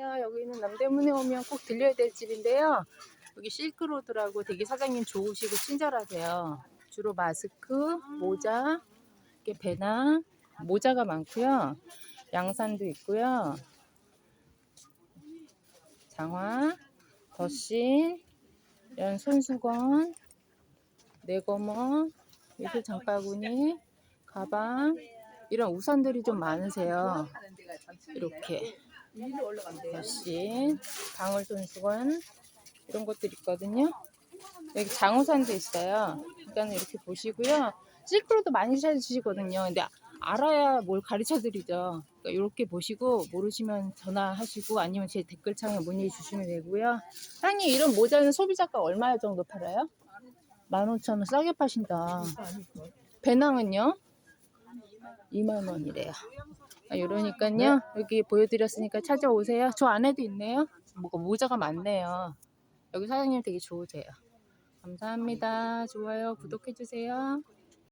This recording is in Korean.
안녕하세요. 여기는 남대문에 오면 꼭 들려야 될 집인데요. 여기 실크로드라고 되게 사장님 좋으시고 친절하세요. 주로 마스크, 모자, 이렇게 배낭, 모자가 많고요. 양산도 있고요. 장화, 덧신, 이런 손수건, 내거머, 미술 장바구니, 가방, 이런 우산들이 좀 많으세요. 이렇게. 덧신, 방울손수건 이런 것들 있거든요. 여기 장우산도 있어요. 일단은 이렇게 보시고요. 실크로도 많이 찾으시거든요. 근데 알아야 뭘 가르쳐 드리죠. 그러니까 이렇게 보시고 모르시면 전화하시고 아니면 제 댓글창에 문의 주시면 되고요. 사장님 이런 모자는 소비자가 얼마 정도 팔아요? 15,000원 싸게 파신다. 배낭은요? 2만 원이래요. 아, 이러니까요. 여기 보여드렸으니까 찾아오세요. 저 안에도 있네요. 뭐가 모자가 많네요. 여기 사장님 되게 좋으세요. 감사합니다. 좋아요, 구독해주세요.